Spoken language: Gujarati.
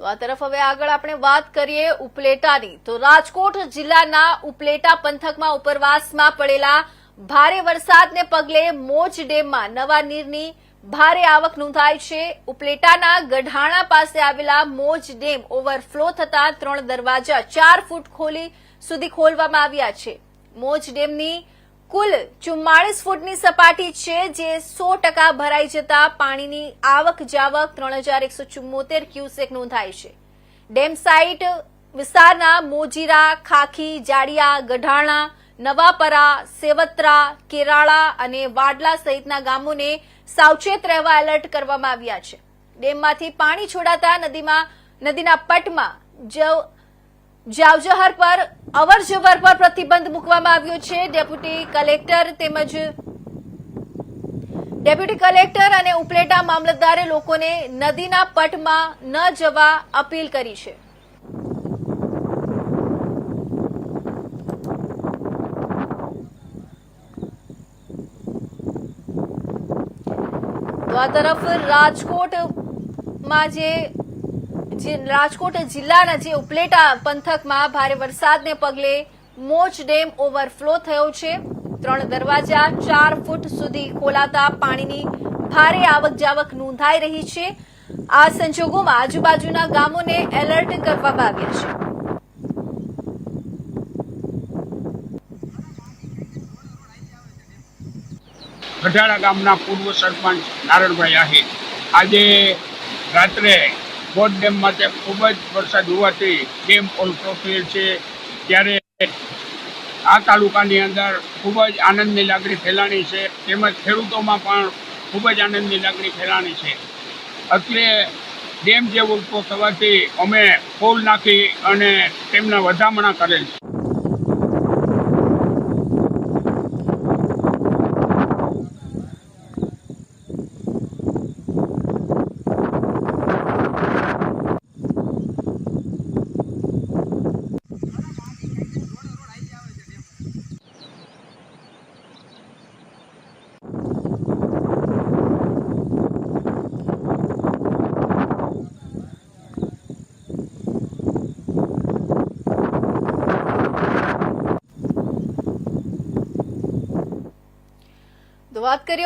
તો આ તરફ હવે આગળ આપણે વાત કરીએ ઉપલેટાની. તો રાજકોટ જિલ્લાના ઉપલેટા પંથકમાં ઉપરવાસમાં પડેલા ભારે વરસાદને પગલે મોજ ડેમમાં નવા નીરની ભારે આવક નોંધાઈ છે. ઉપલેટાના ગઢાણા પાસે આવેલા મોજ ડેમ ઓવરફ્લો થતા ત્રણ દરવાજા ચાર ફૂટ ખોલી સુધી ખોલવામાં આવ્યા છે. મોજ ડેમની કુલ ચુમ્માળીસ ફૂટની સપાટી છે જે સો ટકા ભરાઈ જતા પાણીની આવક જાવક ત્રણ હજાર એકસો ચુમ્મોતેર ક્યુસેક નોંધાય છે. ડેમ સાઇટ વિસ્તારના મોજીરા, ખાખી, જાડિયા, ગઢાણા, નવાપરા, સેવત્રા, કેરાળા અને વાડલા સહિતના ગામોને સાવચેત રહેવા એલર્ટ કરવામાં આવ્યા છે. ડેમમાંથી પાણી છોડાતા નદીમાં, નદીના પટમાં જવ જાવજહર પર, અવર જવર પર પ્રતિબંધ મૂકવામાં આવ્યો છે. ડેપ્યુટી કલેક્ટર તેમજ ડેપ્યુટી કલેક્ટર અને ઉપલેટા મામલતદારે લોકોને નદીના પટમાં ન જવા અપીલ કરી છે. તો આ તરફ રાજકોટમાં જે રાજકોટ જિલ્લાના જે ઉપલેટા પંથકમાં ભારે વરસાદને પગલે મોજ ડેમ ઓવરફ્લો થયો છે. ત્રણ દરવાજા ચાર ફૂટ સુધી ખોલાતા પાણીની ભારે આવક જાવક નોંધાઈ રહી છે. આ સંજોગોમાં આજુબાજુના ગામોને એલર્ટ કરવામાં આવ્યા છે. ગઢાળા ગામના પૂર્વ સરપંચ નારણભાઈ આહિર આજે રાત્રે બોટ ડેમ માટે ખૂબ જ વરસાદ હોવાથી ડેમ ઓવરફ્લો થયેલ છે. ત્યારે આ તાલુકાની અંદર ખૂબ જ આનંદની લાગણી ફેલાણી છે. તેમજ ખેડૂતોમાં પણ ખૂબ જ આનંદની લાગણી ફેલાણી છે. એટલે ડેમ જે ઓવરફ્લો થવાથી અમે ફોલ નાખી અને તેમના વધામણા કરેલ છે. વાત કરીએ